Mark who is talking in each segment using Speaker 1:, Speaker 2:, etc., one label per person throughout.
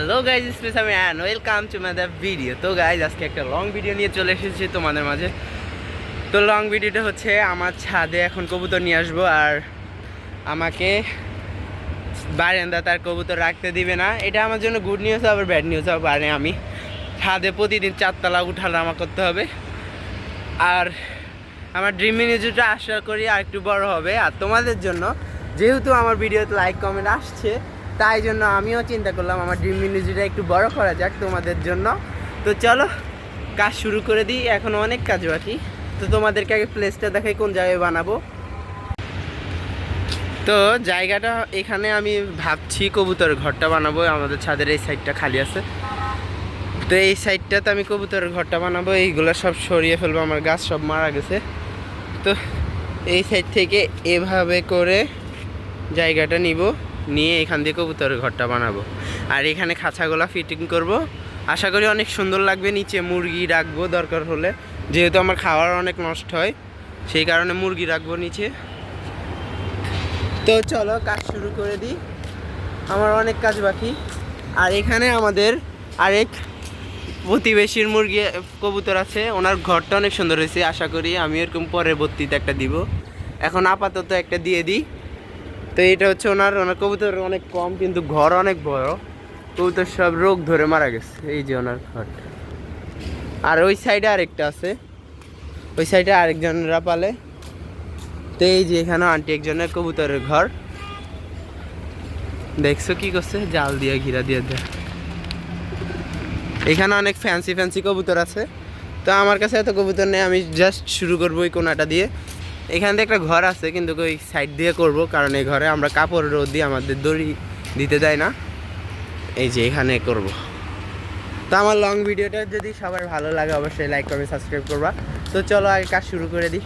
Speaker 1: Hello guys space আমি an welcome to my the video তো guys আজকে একটা লং ভিডিও নিয়ে চলে এসেছি তোমাদের মাঝে। তো লং ভিডিওটা হচ্ছে আমার ছাদে এখন কবুতর নিয়ে আসব, আর আমাকে বারান্দা তার কবুতর রাখতে দিবে না। এটা আমার জন্য গুড নিউজ আবার ব্যাড নিউজ হবে আর আমি ছাদে প্রতিদিন চারতলা উঠা নামা করতে হবে। আর আমার ড্রিম মিনিজুটা আশা করি আর একটু বড় হবে। আর তোমাদের জন্য, যেহেতু আমার ভিডিওতে লাইক কমেন্ট আসছে তাই জন্য আমিও চিন্তা করলাম আমার ড্রিম মিনিজুটা একটু বড় করা যাক তোমাদের জন্য। তো চলো, কাজ শুরু করে দিই, এখন অনেক কাজ বাকি। তো তোমাদেরকে আগে প্লেসটা দেখাই, কোন জায়গায় বানাবো। তো জায়গাটা এখানে আমি ভাবছি কবুতর ঘরটা বানাবো, আমাদের ছাদের এই সাইডটা খালি আছে। তো এই সাইডটাতে আমি কবুতরের ঘরটা বানাবো, এইগুলো সব সরিয়ে ফেলব, আমার গাছ সব মারা গেছে। তো এই সাইড থেকে এভাবে করে জায়গাটা নিব। নিয়ে এখান দিয়ে কবুতরের ঘরটা বানাবো। আর এখানে খাঁচাগুলো ফিটিং করব। আশা করি অনেক সুন্দর লাগবে, নিচে মুরগি রাখব দরকার হলে। যেহেতু আমার খাওয়ার অনেক নষ্ট হয়, সেই কারণে মুরগি রাখব নিচে। তো চলো, কাজ শুরু করে দিই। আমার অনেক কাজ বাকি। আর এখানে আমাদের আরেক প্রতিবেশীর মুরগি কবুতর আছে। ওনার ঘরটা অনেক সুন্দর হয়েছে, আশা করি আমি এরকম পরবর্তীতে একটা দিব। এখন আপাতত একটা দিয়ে দিই। তো এটা হচ্ছে ওনার ওনার কবুতর অনেক কম, কিন্তু ঘর অনেক বড়। কবুতর সব রোগ ধরে মারা গেছে, এই যে ওনার ঘরটা আর ওই সাইডে আরেকটা আছে। ওই সাইডে আরেকজনরা পালে। তো এই যে এখানে আন্টি একজনের কবুতরের ঘর। দেখছ কি করছে? জাল দিয়ে, ঘিরা দিয়ে দেয়। এখানে অনেক ফ্যান্সি ফ্যান্সি কবুতর আছে। তো আমার কাছে এত কবুতর নেই, আমি জাস্ট শুরু করব ওই কোনাটা দিয়ে। এখান দিয়ে একটা ঘর আছে, কিন্তু ওই সাইড দিয়ে করব, কারণ এই ঘরে আমরা কাপড় রোদ দিয়ে আমাদের দড়ি দিতে দেয় না। এই যে এখানে করব। তো আমার লং ভিডিওটা যদি সবার ভালো লাগে, অবশ্যই লাইক করবে সাবস্ক্রাইব করবা। তো চলো আগে কাজ শুরু করে দিই।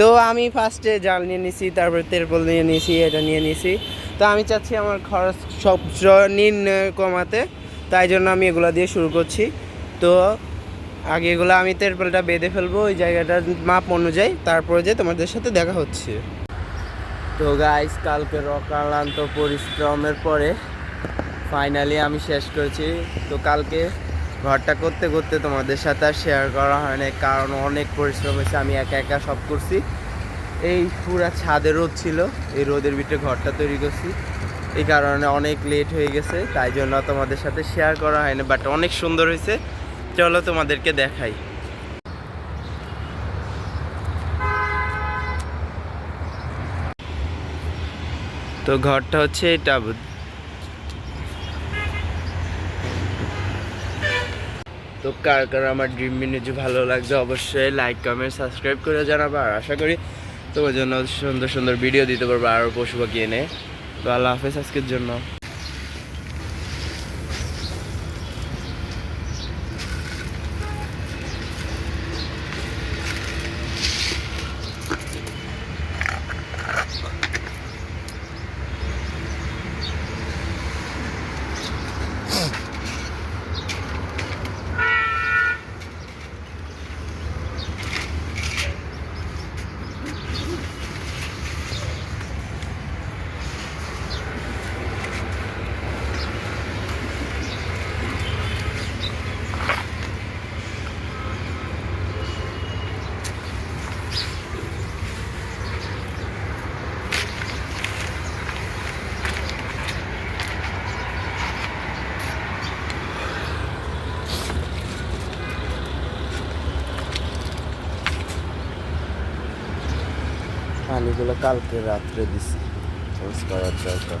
Speaker 1: তো আমি ফার্স্টে জাল নিয়ে নিছি, তারপরে তেরপল নিয়ে নিয়েছি এটা নিয়ে নিয়েছি তো আমি চাচ্ছি আমার খরচ সব নিন কমাতে, তাই জন্য আমি এগুলো দিয়ে শুরু করছি। তো আগে এগুলো আমি তেরপলটা বেঁধে ফেলব, ওই জায়গাটার মাপ অনুযায়ী, তারপরে যে তোমাদের সাথে দেখা হচ্ছে। তো গাইস কালকে অক্লান্ত পরিশ্রমের পরে ফাইনালি আমি শেষ করেছি। তো কালকে ঘরটা করতে করতে তোমাদের সাথে আর শেয়ার করা হয়নি কারণ অনেক পরিশ্রম হয়েছে, আমি একা একা সব করছি। এই পুরা ছাদে রোদ ছিল, এই রোদের ভিতরে ঘরটা তৈরি করছি। এই কারণে অনেক লেট হয়ে গেছে, তাই জন্য তোমাদের সাথে শেয়ার করা হয়নি বাট অনেক সুন্দর হয়েছে। চলো তোমাদেরকে দেখাই। তো ঘরটা হচ্ছে এটা তো কার কার আমার ড্রিম মিনিট ভালো লাগছে অবশ্যই লাইক কমেন্ট সাবস্ক্রাইব করে জানাব। আর আশা করি তোমার জন্য সুন্দর সুন্দর ভিডিও দিতে পারব আরও পশু পাখি এনে। তো আল্লাহ হাফেজ আজকের জন্য। পানিগুলো কালকে রাত্রে দিছি। চেঞ্জ করার দরকার